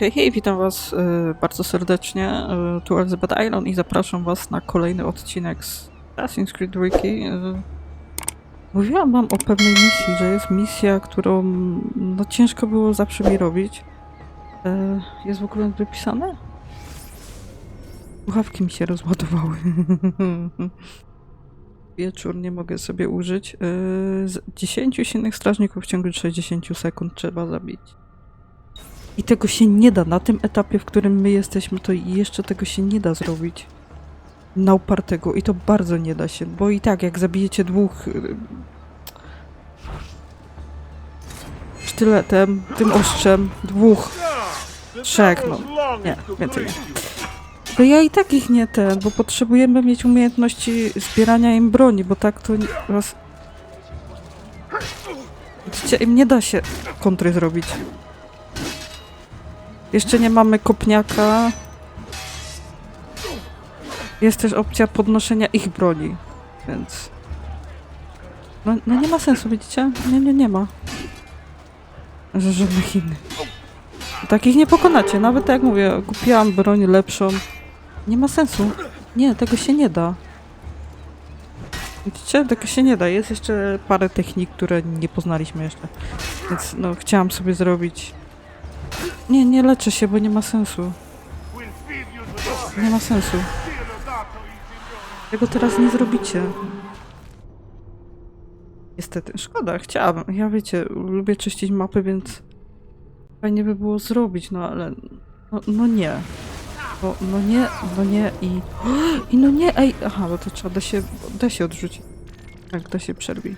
Hej, witam was e, bardzo serdecznie. E, tu Elizabeth Island i zapraszam was na kolejny odcinek z Assassin's Creed Wiki. E, mówiłam wam o pewnej misji, że jest misja, którą no, ciężko było zawsze mi robić. Jest w ogóle wypisane? Słuchawki mi się rozładowały. Wieczór nie mogę sobie użyć. Z 10 silnych strażników w ciągu 60 sekund trzeba zabić. I tego się nie da. Na tym etapie, w którym my jesteśmy, to jeszcze tego się nie da zrobić. Na upartego. I to bardzo nie da się. Bo i tak, jak zabijecie dwóch y, sztyletem, tym ostrzem, dwóch, trzech, no. Nie, więcej nie. To ja i tak ich nie ten, bo potrzebujemy mieć umiejętności zbierania im broni, bo tak to raz... Widzicie, im nie da się kontry zrobić. Jeszcze nie mamy kopniaka. Jest też opcja podnoszenia ich broni, więc... No, no nie ma sensu, widzicie? Nie, nie, nie ma. Że żadnych innych. Takich nie pokonacie, nawet tak jak mówię, kupiłam broń lepszą. Nie ma sensu. Nie, tego się nie da. Widzicie? Tego się nie da. Jest jeszcze parę technik, które nie poznaliśmy jeszcze. Więc no, chciałam sobie zrobić nie, nie leczę się, bo nie ma sensu. Nie ma sensu. Tego teraz nie zrobicie. Niestety, szkoda, chciałabym. Ja wiecie, lubię czyścić mapy, więc fajnie by było zrobić, no ale no, no nie. Bo, no nie, no nie i... I no nie, ej! Aha, bo to trzeba da się, da się odrzucić. Tak, da się przerwi.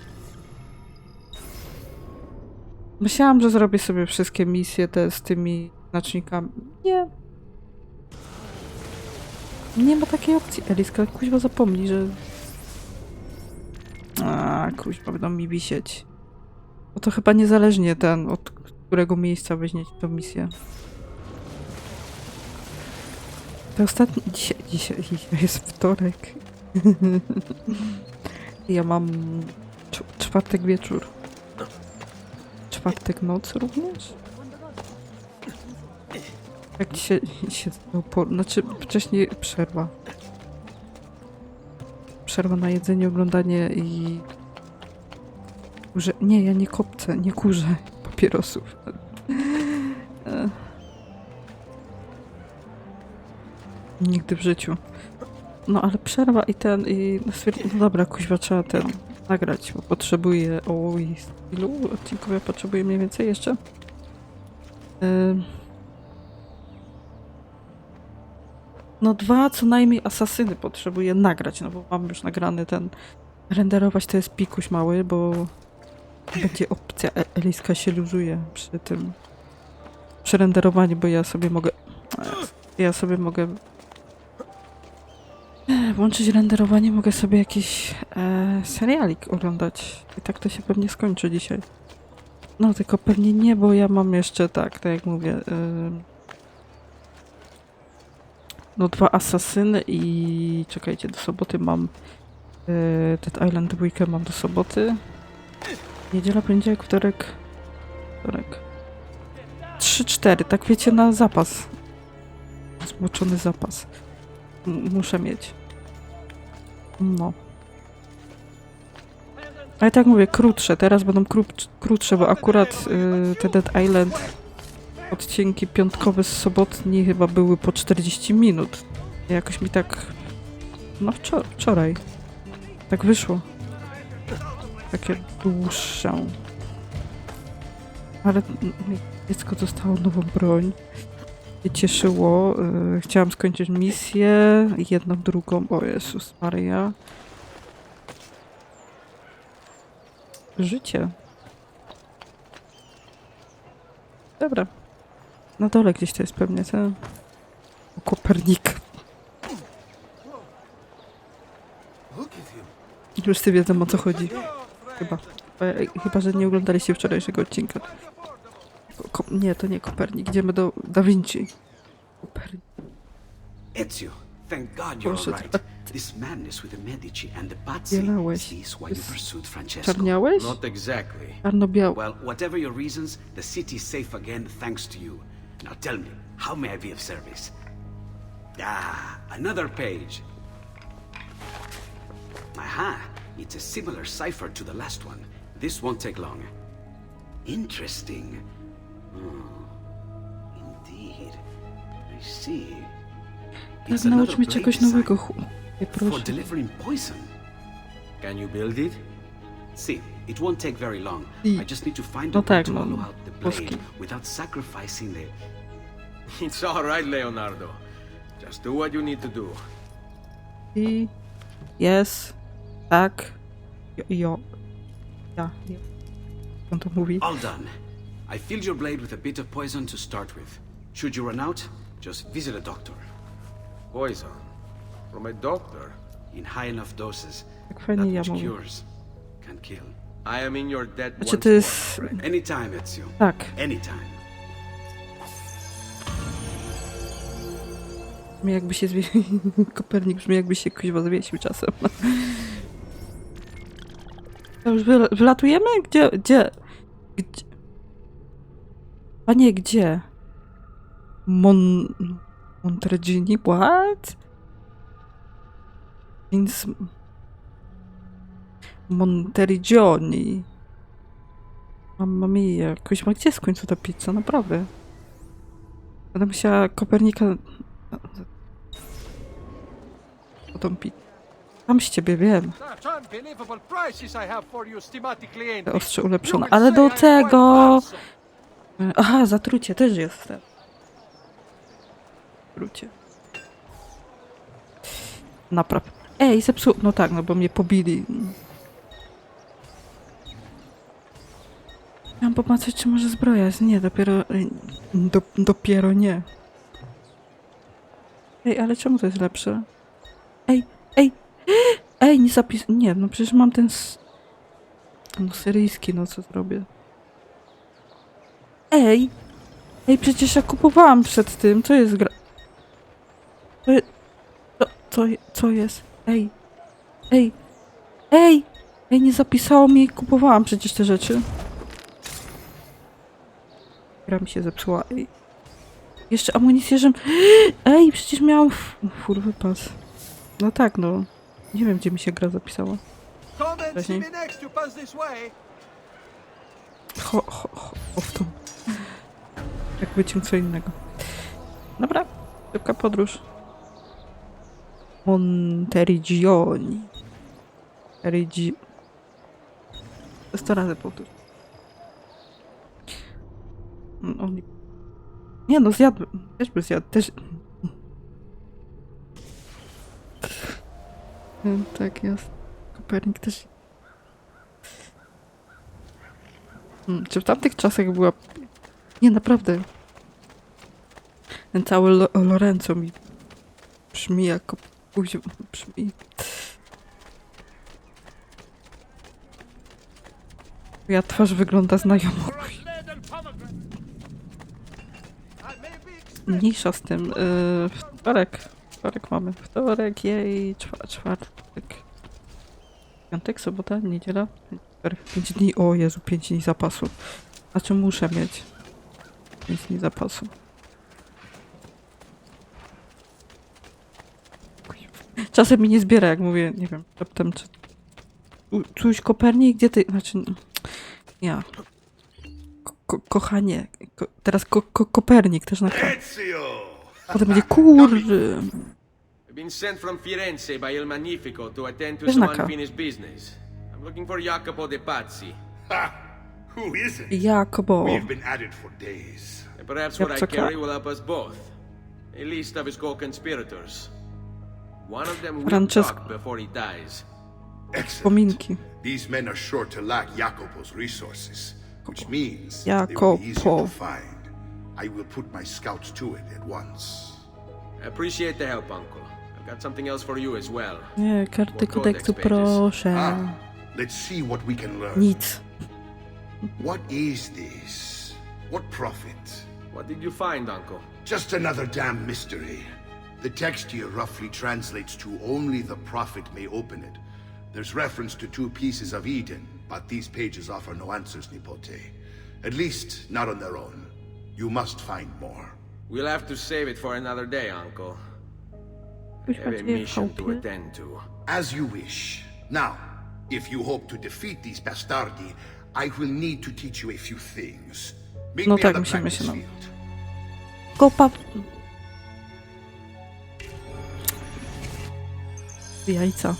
Myślałam, że zrobię sobie wszystkie misje te z tymi znacznikami. Nie. Nie ma takiej opcji. Eliska, kuźwa zapomnij, że... A, kuźwa, będą mi wisieć. Bo to chyba niezależnie ten, od którego miejsca weźmiecie tą misję. To ostatni... Dzisiaj, dzisiaj, dzisiaj jest wtorek. ja mam cz- czwartek wieczór. Czwartek noc również? Jak się, się po, znaczy wcześniej przerwa. Przerwa na jedzenie, oglądanie i... Kurze, nie, ja nie kopcę, nie kurzę papierosów. Nigdy w życiu. No ale przerwa i ten, i no dobra, kuźwa, trzeba ten nagrać, bo potrzebuję, oj, ilu odcinków ja potrzebuję mniej więcej jeszcze? No dwa co najmniej asasyny potrzebuję nagrać, no bo mam już nagrany ten, renderować to jest pikuś mały, bo będzie opcja, E- Eliska się luzuje przy tym, przy renderowaniu, bo ja sobie mogę, ja sobie mogę włączyć renderowanie, mogę sobie jakiś e, serialik oglądać. I tak to się pewnie skończy dzisiaj. No, tylko pewnie nie, bo ja mam jeszcze tak, tak jak mówię. ym, no, dwa asasyny i czekajcie, do soboty mam Dead Island dwójkę mam do soboty. Niedziela, poniedziałek, wtorek, wtorek. Trzy, cztery, tak wiecie, na zapas. Zmoczony zapas. Muszę mieć. No. Ale tak mówię, krótsze. Teraz będą kró- krótsze, bo akurat y, te Dead Island odcinki piątkowe z sobotni chyba były po 40 minut. Jakoś mi tak... No wczor- wczoraj. Tak wyszło. Takie dłuższe. Ale dziecko dostało nową broń. Cieszyło. y, chciałam skończyć misję. Jedną, drugą. O Jezus Maria. Życie. Dobra. Na dole gdzieś to jest pewnie ten... Kopernik. Wszyscy wiedzą o co chodzi. Chyba. Chyba, że nie oglądaliście wczorajszego odcinka. Nie, to nie Kopernik. Idziemy do Da Vinci. Kopernik. Ezio, thank God you're all right. This madness with the Medici and the Pazzi is why you pursued Francesco. Czarniałeś? Not exactly. Czarno-biały. Well, whatever your reasons, the city's safe again thanks to you. Now tell me, How may I be of service? Ah, another page. Aha, it's a similar cipher to the last one. This won't take long. Interesting. Indeed. I see. It's Naucz mnie czegoś nowego, chłopie, for proszę. delivering poison. Can you build it? See, it won't take very long. I- just need to find no a way tak, to no, hollow out the boski. blade without sacrificing the... It's all right, Leonardo. Just do what you need to do. I jest, tak, jo, jo. ja, ja. On to mówi. All done. I filled your blade with a bit of poison to start with. Should you run out, just visit a doctor. Poison. From a doctor. In high enough doses, Tak that fajnie ja which mówię. cures can kill. I am in your debt Znaczy once to jest. Anytime, Ezio. tak, Anytime. brzmi jakby się zwie... Kopernik brzmi jakby się kuźwa zwiesił czasem. To już wyla- wylatujemy? Gdzie, gdzie, gdzie? Panie, gdzie? Mon... Montergini? What? Więc... Monterigioni. Mamma mia, kuźma, gdzie jest końcu ta pizza? Naprawdę. Będę musiała Kopernika... O tą pizzę. Tam z ciebie wiem. Ostrze ulepszone. Ale do tego... Aha, zatrucie też jest. te. Zatrucie. Napraw. Ej, zepsuł. No tak, no bo mnie pobili. Miałam popatrzeć, czy może zbroja. Nie, dopiero... Do, dopiero nie. Ej, ale czemu to jest lepsze? Ej, ej! Ej, nie zapis... Nie, no przecież mam ten... No syryjski, no co zrobię? Ej! Ej, przecież ja kupowałam przed tym. Co jest gra... Co, je- co, co, co jest? Ej! Ej! Ej! Ej, nie zapisało mi, kupowałam przecież te rzeczy. Gra mi się zepsuła, ej. Jeszcze amunicję, żem... Ej, przecież miałam... f- Full wypas. No tak, no. Nie wiem, gdzie mi się gra zapisała. Wcześniej. ho, ho, ho w tą. Jakby cię co innego. Dobra, szybka podróż. Monterigioni. Rigi... Sto razy powtórz. Mm, Oni... Nie no, zjadłem. Też by zjadł. Też... Mm, Tak jest. Kopernik też Hmm, Czy w tamtych czasach była... Nie, naprawdę. Ten cały Lo Lorenzo mi brzmi jako... Buzi... Brzmi... Ja twarz wygląda znajomo. Mniejsza z tym. Yy, wtorek. Wtorek mamy. Wtorek, jej, czwa czwartek. Piątek, sobota, niedziela. Pięć dni. O Jezu, pięć dni zapasu. Znaczy muszę mieć. Pięć dni zapasu. Czasem mi nie zbiera, jak mówię, nie wiem, raptem czy... Czuć Kopernik, gdzie ty... Znaczy... Ja. Ko ko kochanie. Ko teraz ko ko Kopernik też na! Potem będzie. I've been sent from Firenze by Il Magnifico to attend to some unfinished business. I'm looking for Jacopo de Pazzi. Ha! Who is it? Jakobo. We've been at it for days. And perhaps what I carry will help us both. A list of his co-conspirators. One of them will Francesco. talk before he dies. Excellent. Pominki. These men are sure to lack Jacopo's resources, which means they will be easier to find. I will put my scouts to it at once. I appreciate the help, Uncle. I've got something else for you as well. Nie, karty More kodeksu, proszę. Ah, let's see what we can learn. Nic. What is this? What profit? What did you find, Uncle? Just another damn mystery. The text here roughly translates to only the prophet may open it. There's reference to two pieces of Eden, but these pages offer no answers, Nipote. At least, not on their own. You must find more. We'll have to save it for another day, Uncle. Kuźwa, Have a mission to attend to. As you wish. Now, if you hope to defeat these bastardi, i will need to No you musimy się nam... Kopa... Jajca.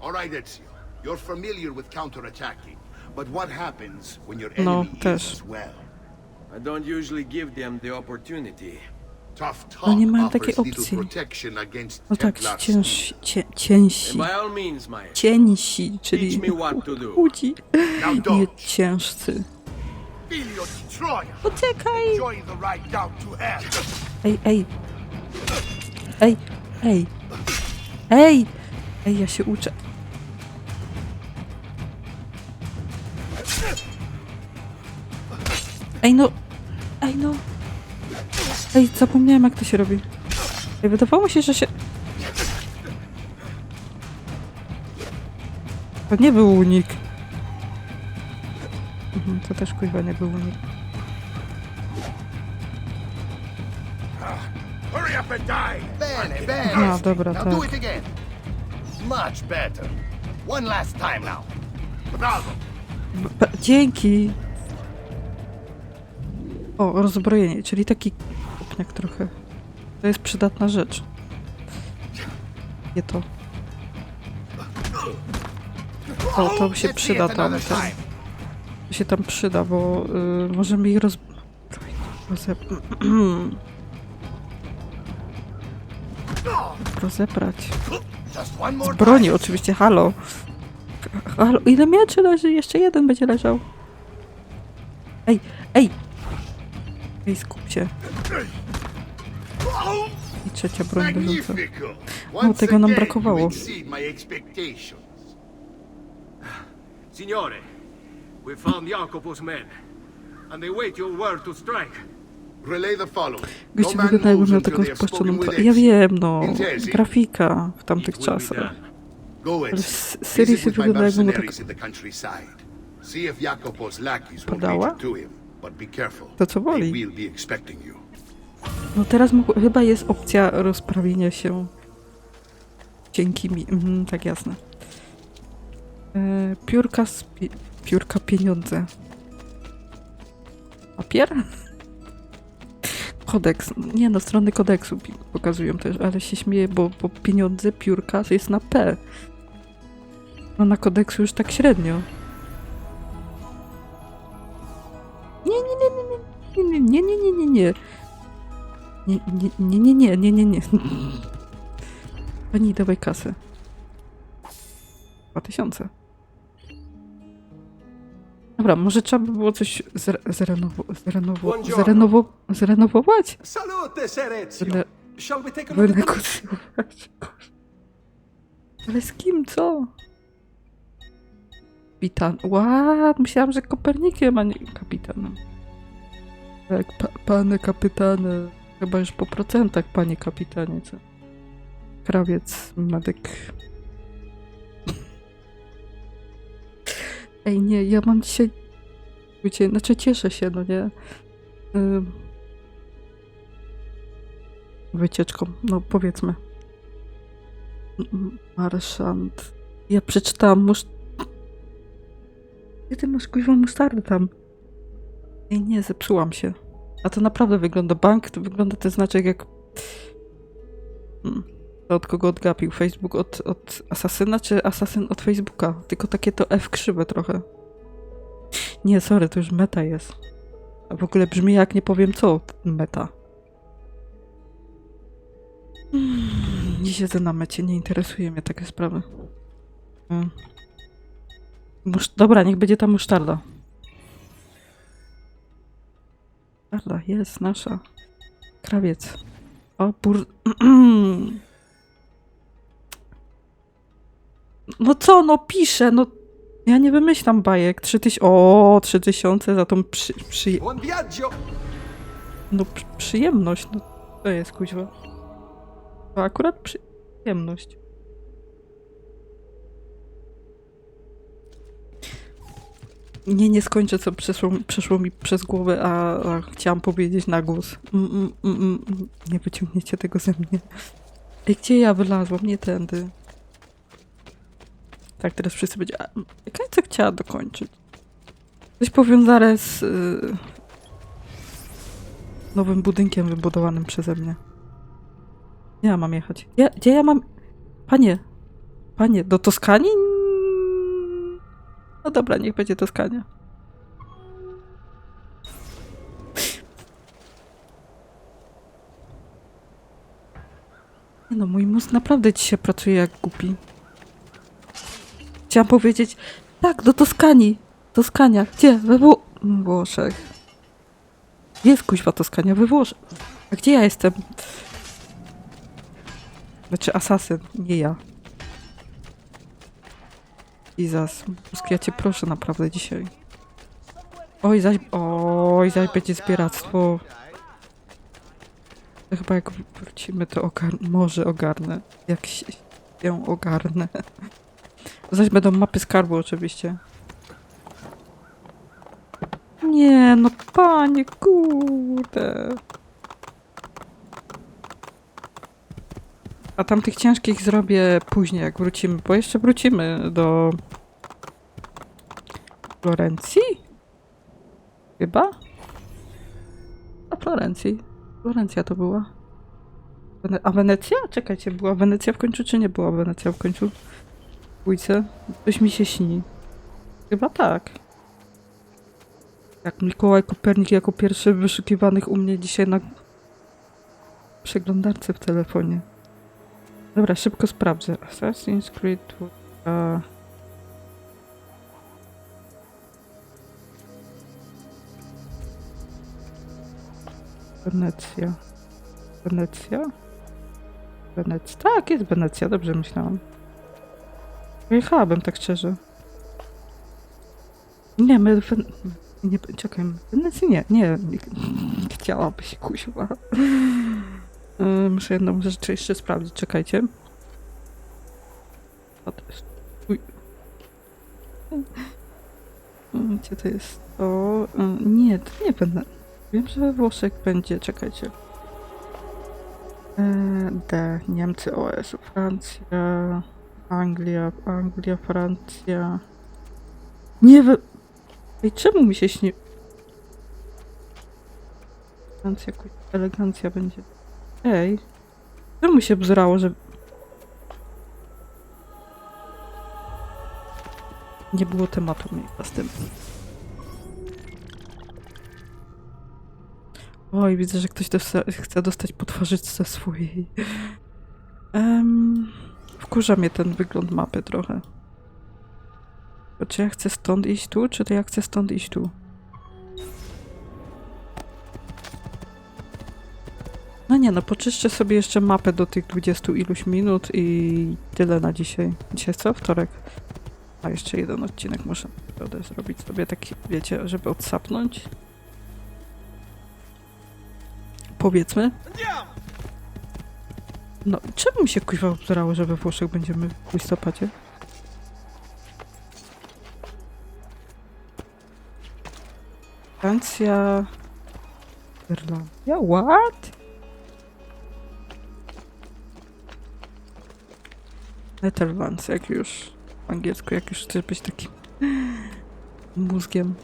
Alright, Ezio. You're familiar with counterattacking, but what happens when your enemy no, is as well? I don't usually give them the opportunity, No nie mają takiej opcji. No tak, cięż, cię, cięsi. Cięsi, czyli chudzi. Nie ciężcy. Uciekaj! Ej, ej! Ej, ej! Ej! Ej, ja się uczę. Ej no! Ej no! Ej, zapomniałem jak to się robi. Ej, wydawało mi się, że się... To nie był unik. Mhm, to też kuźwa nie był unik. Hurry up and die! Bene, bene. No, dobra, tak. Much better. One last time now. Dzięki. O, rozbrojenie, czyli taki kopniak trochę. To jest przydatna rzecz. Nie to. O, to się przyda tam. time. to się tam przyda, bo y, możemy ich roz... Rozep... rozebrać. More Broni oczywiście, halo. Halo, ile mieczy leży? Jeszcze jeden będzie leżał. Ej, ej! Ej, skup się. I trzecia broń do rzuca. O, tego nam brakowało. Signore, we found Jacopo's men, and they wait your word to strike. Goście wyglądają na taką spłaszczoną Ja wiem, no, grafika w tamtych czasach. Ale Syrii się wygląda jakby mu tak padała? To co woli? No teraz mógł, chyba jest opcja rozprawienia się cienkimi. Mhm, tak jasne. E, piórka pi piórka pieniądze. Papier? Kodeks. Nie no, strony kodeksu pokazują też, ale się śmieję, bo, bo pieniądze, piórka jest na P. No na kodeksu już tak średnio. Nie, nie, nie, nie, nie, nie, nie, nie, nie, nie. Nie, nie, nie, nie, nie, nie, nie. Pani, dawaj kasę. Dwa tysiące. Dobra, może trzeba by było coś zre, zrenowo, zrenowo, zrenowować? Salute, Ser Ezio. Będę Shall we take a look at the... wynegocjować. Ale z kim, co? Kapitan. Ła, myślałam, że Kopernikiem, a nie kapitanem. Tak, pa, panie kapitanie. Chyba już po procentach, panie kapitanie, co? Krawiec, medyk. Ej, nie, ja mam dzisiaj... Znaczy cieszę się, no nie? Wycieczką, no powiedzmy. Marszant. Ja przeczytałam musz... Ty masz kuźwa musztardę tam? Ej, nie, zepsułam się. A to naprawdę wygląda bank, to wygląda ten znaczek jak... Hmm. Od kogo odgapił? Facebook od, od asasyna, czy asasyn od Facebooka? Tylko takie to F krzywe trochę. Nie, sorry, to już meta jest. A w ogóle brzmi jak nie powiem co meta. Mm, Nie siedzę na mecie, nie interesuje mnie takie sprawy. Mm. Musz... Dobra, niech będzie ta musztarda. Musztarda, jest nasza. Krawiec. O, bur... No co, no piszę, no... Ja nie wymyślam bajek. Trzy tyś... O, trzy tysiące za tą przy... przy... No przy, przyjemność, no to jest kuźwa. To akurat przyjemność. Nie, nie skończę, co przeszło, przeszło mi przez głowę, a, a chciałam powiedzieć na głos. Mm, mm, mm, mm. Nie wyciągniecie tego ze mnie. Gdzie ja wylazłam? Nie tędy. Tak, teraz wszyscy będzie... A, jaka co chciała dokończyć? Coś powiązane z... y, nowym budynkiem wybudowanym przeze mnie. Gdzie ja mam jechać? Ja, gdzie ja mam... Panie, panie, do Toskanii? No dobra, niech będzie Toskania. No, mój mózg naprawdę dzisiaj pracuje jak głupi. Chciałam powiedzieć, tak, do Toskanii. Toskania. Gdzie? We Wło- Włoszech. Jest kuźwa Toskania, we Włoszech. A gdzie ja jestem? Znaczy asasyn, nie ja. Izas, mózg, ja cię proszę naprawdę dzisiaj. Oj, zaś, oj, zaś będzie zbieractwo. To Chyba jak wrócimy, to ogar- może ogarnę. Jak się ją ogarnę. Zaś będą mapy skarbu oczywiście. Nie, no panie, kurde. A tamtych ciężkich zrobię później, jak wrócimy, bo jeszcze wrócimy do Florencji? Chyba? A Florencji. Florencja to była. A Wenecja? Czekajcie, była Wenecja w końcu, czy nie była Wenecja w końcu? W dwójce? Coś mi się śni. Chyba tak. Jak Mikołaj Kopernik jako pierwszy wyszukiwanych u mnie dzisiaj na przeglądarce w telefonie. Dobra, szybko sprawdzę. Assassin's Creed. Uh... Wenecja. Wenecja? Wenecja. Tak, jest Wenecja, dobrze myślałam. Jechałabym tak szczerze. Nie, my... Wen... Nie, czekaj, Wenecji nie, nie. nie chciałabyś, kuźwa. Yy, Muszę jedną rzecz jeszcze sprawdzić, czekajcie. Co to jest? Uj. Yy, Gdzie to jest to? Yy, Nie, to nie będę. Wiem, że we Włoszech będzie, czekajcie. D. Niemcy, OS, Francja, Anglia, Anglia, Francja. Nie we... Ej, czemu mi się śni... Kuj- elegancja będzie. Ej, czemu się bzrało, że... Nie było tematu z tym. Oj, widzę, że ktoś dosta- chce dostać po twarzyczce swojej. Um, wkurza mnie ten wygląd mapy trochę. To czy ja chcę stąd iść tu, czy to ja chcę stąd iść tu? No nie, no poczyszczę sobie jeszcze mapę do tych 20 iluś minut i tyle na dzisiaj. Dzisiaj co? Wtorek. A jeszcze jeden odcinek muszę naprawdę zrobić sobie taki, wiecie, żeby odsapnąć. Powiedzmy. No, czemu mi się kuźwa obzerało, że we Włoszech będziemy w listopadzie? Francja... Irlandia? What? Netherlands, jak już angielsku, jak już chcesz być takim mózgiem.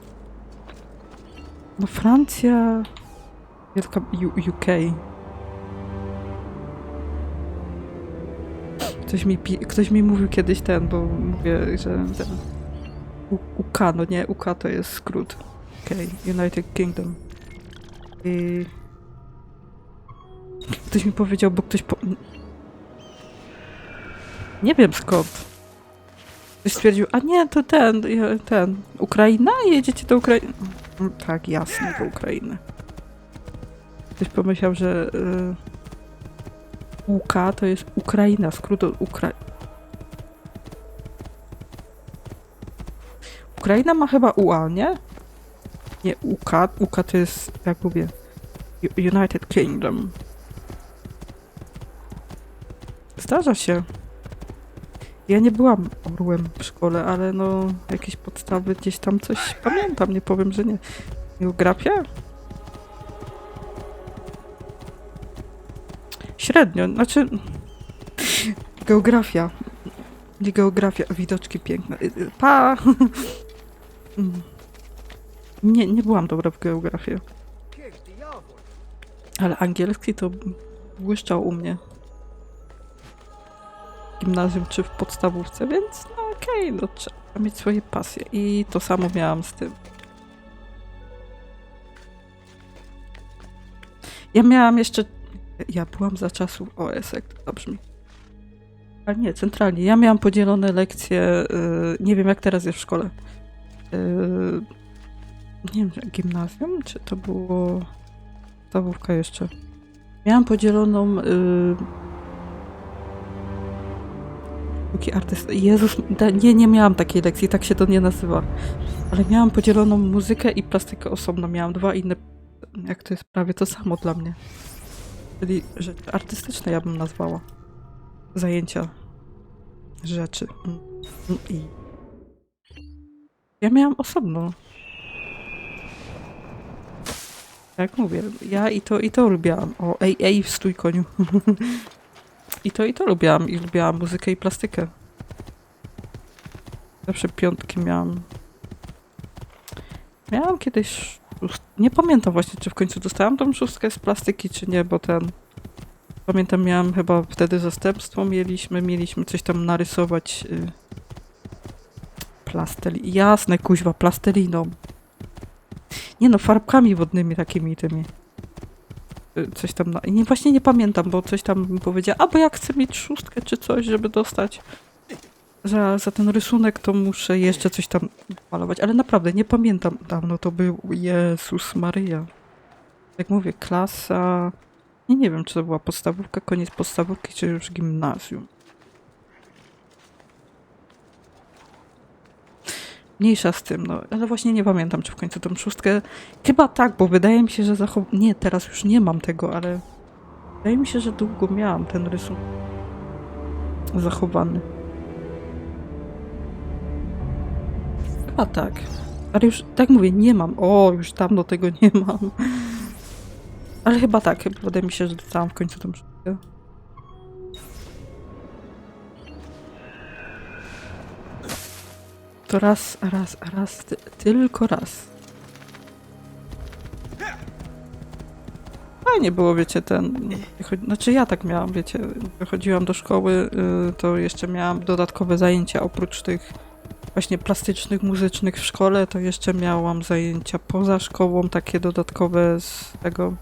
No Francja... Wielka U UK. Ktoś mi, ktoś mi mówił kiedyś ten, bo mówię, że ten... U- UK, no nie, UK to jest skrót. UK, United Kingdom. I... Ktoś mi powiedział, bo ktoś po... Nie wiem skąd. Ktoś stwierdził, a nie, to ten, ten, Ukraina? Jedziecie do Ukrainy? Mm, Tak, jasne, do Ukrainy. Ktoś pomyślał, że y, UK to jest Ukraina, skrót od Ukra... Ukraina ma chyba UA, nie? Nie, UK, UK to jest, jak mówię, United Kingdom. Zdarza się. Ja nie byłam orłem w szkole, ale no jakieś podstawy gdzieś tam coś pamiętam, nie powiem, że nie. Geografia? Średnio, znaczy... Geografia. Nie geografia, widoczki piękne. Y, y, Pa! Nie, nie byłam dobra w geografię. Ale angielski to błyszczał u mnie. Gimnazjum czy w podstawówce, więc no okej, no trzeba mieć swoje pasje. I to samo miałam z tym. Ja miałam jeszcze. Ja byłam za czasów OS, jak to brzmi. Ale nie, centralnie. Ja miałam podzielone lekcje. y, nie wiem, jak teraz jest w szkole. Y, nie wiem, gimnazjum, czy to było. Podstawówka jeszcze. Miałam podzieloną. Y, Sztuki artyst. Jezus, nie, nie miałam takiej lekcji, tak się to nie nazywa. Ale miałam podzieloną muzykę i plastykę osobno. Miałam dwa inne. Jak to jest prawie to samo dla mnie. Czyli rzeczy artystyczne, ja bym nazwała. Zajęcia. Rzeczy. I. Ja miałam osobno. Jak mówię, ja i to, i to lubiłam. O, ej, ej, stój koniu. I to, i to lubiłam. I lubiłam muzykę i plastykę. Zawsze piątki miałam. Miałam kiedyś. Nie pamiętam właśnie, czy w końcu dostałam tą szóstkę z plastyki, czy nie, bo ten. Pamiętam, miałam chyba wtedy zastępstwo. Mieliśmy, mieliśmy coś tam narysować. Y... Plastel... Jasne, kuźwa, plasteliną. Nie no, farbkami wodnymi takimi tymi. Coś tam. Na... Nie, właśnie nie pamiętam, bo coś tam mi powiedziała. A bo chcę mieć szóstkę czy coś, żeby dostać za, za ten rysunek, to muszę jeszcze coś tam malować. Ale naprawdę nie pamiętam. Dawno to był. Jezus Maryja. Jak mówię, klasa. Nie, nie wiem, czy to była podstawówka, koniec podstawówki, czy już gimnazjum. Mniejsza z tym, no. Ale właśnie nie pamiętam, czy w końcu tą szóstkę... Chyba tak, bo wydaje mi się, że zachow... Nie, teraz już nie mam tego, ale... Wydaje mi się, że długo miałam ten rysunek zachowany. Chyba tak. Ale już, tak mówię, nie mam. O, już dawno tego nie mam. Ale chyba tak, wydaje mi się, że dostałam w końcu tą szóstkę. To raz, raz, raz, ty, tylko raz. Fajnie było, wiecie, ten... Znaczy ja tak miałam, wiecie, wychodziłam do szkoły, y, to jeszcze miałam dodatkowe zajęcia oprócz tych właśnie plastycznych, muzycznych w szkole, to jeszcze miałam zajęcia poza szkołą, takie dodatkowe z tego...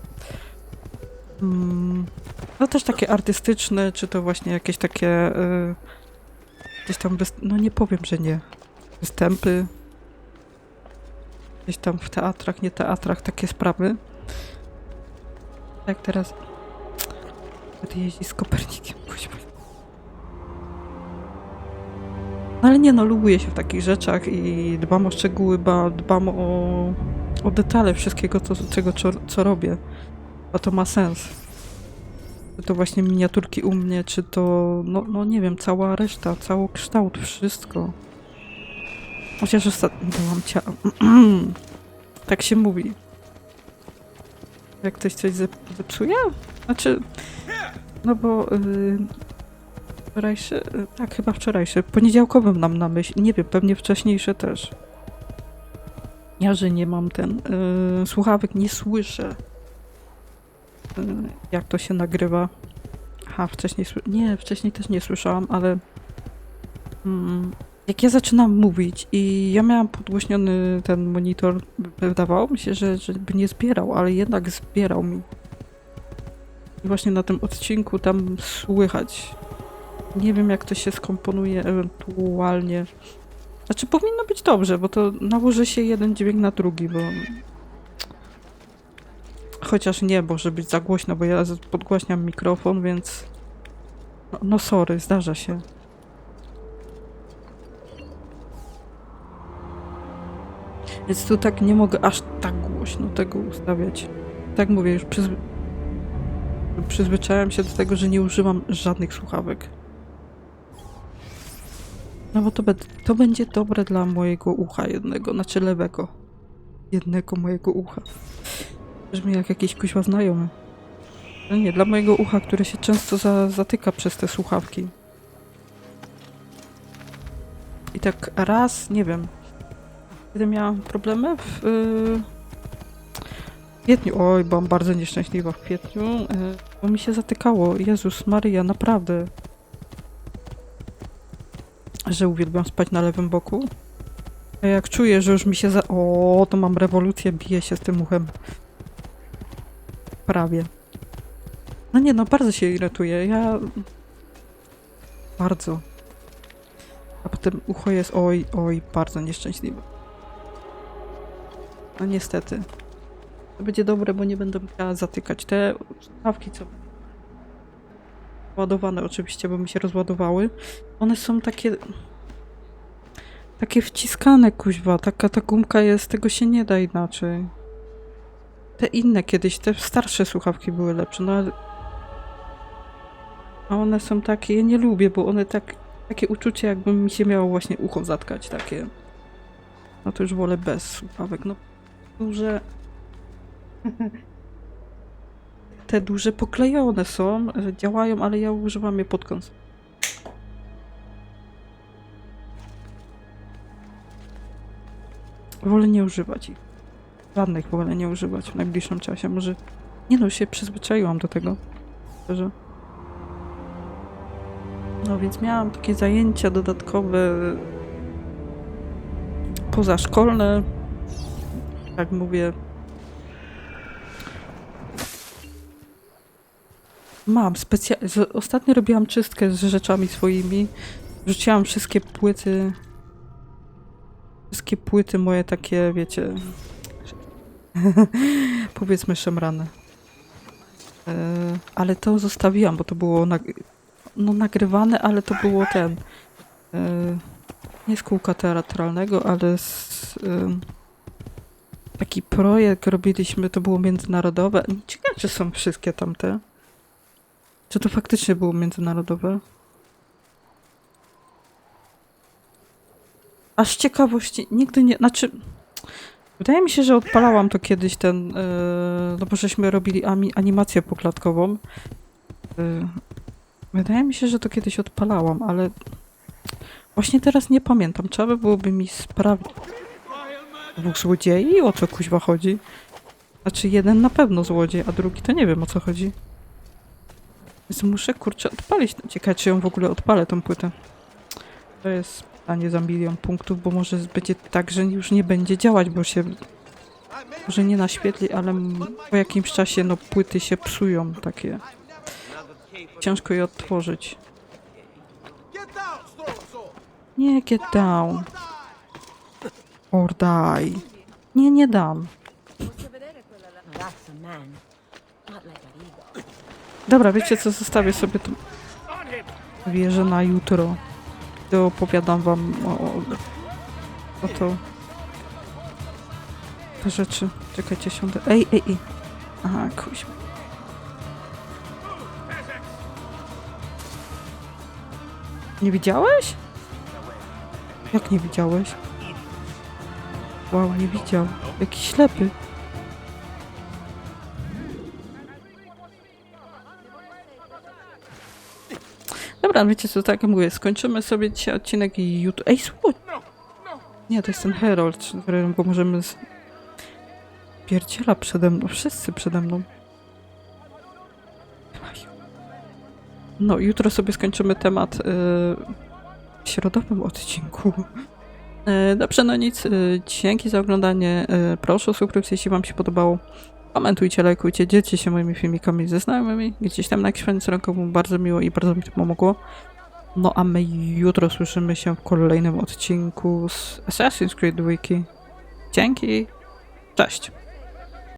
Mm, no też takie artystyczne, czy to właśnie jakieś takie... Y, gdzieś tam, wys- no nie powiem, że nie. Występy. Gdzieś tam w teatrach, nie teatrach, takie sprawy. Jak teraz... Będę z Kopernikiem, kuźwa. No ale nie no, lubuję się w takich rzeczach i dbam o szczegóły, ba, dbam o, o detale wszystkiego, to, czego, co, co robię. A to ma sens. Czy to właśnie miniaturki u mnie, czy to, no, no nie wiem, cała reszta, cały kształt, wszystko. Chociaż ostatnio byłam cia... tak się mówi. Jak ktoś coś zep- zepsuje? Znaczy, no bo yy, wczorajszy, tak chyba wczorajszy, poniedziałkowym nam na myśl, nie wiem, pewnie wcześniejsze też. Ja, że nie mam ten, yy, słuchawek nie słyszę. Yy, jak to się nagrywa. Aha, wcześniej, nie, wcześniej też nie słyszałam, ale mm, jak ja zaczynam mówić i ja miałam podgłośniony ten monitor, wydawało mi się, że, że by nie zbierał, ale jednak zbierał mi. I właśnie na tym odcinku tam słychać. Nie wiem, jak to się skomponuje ewentualnie. Znaczy, powinno być dobrze, bo to nałoży się jeden dźwięk na drugi, bo... Chociaż nie, może być za głośno, bo ja podgłaśniam mikrofon, więc... No, no sorry, zdarza się. Więc tu tak nie mogę aż tak głośno tego ustawiać. Tak mówię, już przyzwy... się do tego, że nie używam żadnych słuchawek. No bo to, be- to będzie dobre dla mojego ucha jednego, znaczy lewego. Jednego mojego ucha. Brzmi jak jakiś kuźwa znajomy. No nie, dla mojego ucha, które się często za, zatyka przez te słuchawki. I tak raz, nie wiem, kiedy miałam problemy w yy, kwietniu, oj, byłam bardzo nieszczęśliwa w kwietniu, yy, bo mi się zatykało. Jezus Maria, naprawdę. Że uwielbiam spać na lewym boku. A jak czuję, że już mi się za... O, to mam rewolucję, biję się z tym uchem. Prawie. No nie, no bardzo się irytuję. Ja... Bardzo. A potem ucho jest oj, oj, bardzo nieszczęśliwe. No niestety. To będzie dobre, bo nie będę musiała zatykać. Te słuchawki, co ładowane oczywiście, bo mi się rozładowały. One są takie... Takie wciskane, kuźwa. Taka ta gumka jest, tego się nie da inaczej. Te inne kiedyś, te starsze słuchawki były lepsze, no ale... A one są takie, ja nie lubię, bo one tak... Takie uczucie, jakby mi się miało właśnie ucho zatkać, takie... No to już wolę bez słuchawek, no... Duże... Te duże poklejone są, działają, ale ja używam je pod kąt. Wolę nie używać ich. Żadnych wolę nie używać w najbliższym czasie. Może. Nie no, się przyzwyczaiłam do tego. Szczerze. No więc miałam takie zajęcia dodatkowe pozaszkolne. Jak mówię. Mam specjalnie. Ostatnio robiłam czystkę z rzeczami swoimi. Wrzuciłam wszystkie płyty wszystkie płyty moje takie, wiecie, powiedzmy szemrane. E, ale to zostawiłam, bo to było no, nagrywane, ale to było ten, e, nie z kółka teatralnego, ale z, e, taki projekt robiliśmy, to było międzynarodowe. Ciekawe, czy są wszystkie tamte. Czy to faktycznie było międzynarodowe? Aż ciekawości, nigdy nie, znaczy, wydaje mi się, że odpalałam to kiedyś ten, yy, no bo żeśmy robili animację poklatkową. Yy, wydaje mi się, że to kiedyś odpalałam, ale właśnie teraz nie pamiętam. Trzeba by byłoby mi sprawdzić. Dwóch złodziei? O co kuźwa chodzi? Znaczy jeden na pewno złodziej, a drugi to nie wiem o co chodzi. Więc muszę kurczę odpalić. Ciekawe, czy ją w ogóle odpalę tą płytę. To jest pytanie za milion punktów, bo może będzie tak, że już nie będzie działać, bo się może nie naświetli, ale po jakimś czasie no płyty się psują takie. Ciężko je odtworzyć. Nie, get down. Or die. Nie, nie dam. Dobra, wiecie co, zostawię sobie tą wieżę na jutro. To opowiadam wam o, o, o to. Te rzeczy. Czekajcie, siądę. Ej, ej, ej. Aha, kuźma. Nie widziałeś? Jak nie widziałeś? Wow, nie widział. Jakiś ślepy. Dobra, wiecie co, tak jak mówię, skończymy sobie dzisiaj odcinek i jutro... Ej, słuchaj! Nie, to jest ten Herald, go możemy... Z... Pierdziela przede mną, wszyscy przede mną. No, jutro sobie skończymy temat yy, w środowym odcinku. Yy, dobrze, no nic, yy, dzięki za oglądanie. Yy, proszę o subskrypcję, jeśli wam się podobało. Komentujcie, lajkujcie, dzielcie się moimi filmikami ze znajomymi. Gdzieś tam na kwitance rękową, bardzo miło i bardzo mi to pomogło. No a my jutro słyszymy się w kolejnym odcinku z Assassin's Creed Wiki. Dzięki, cześć!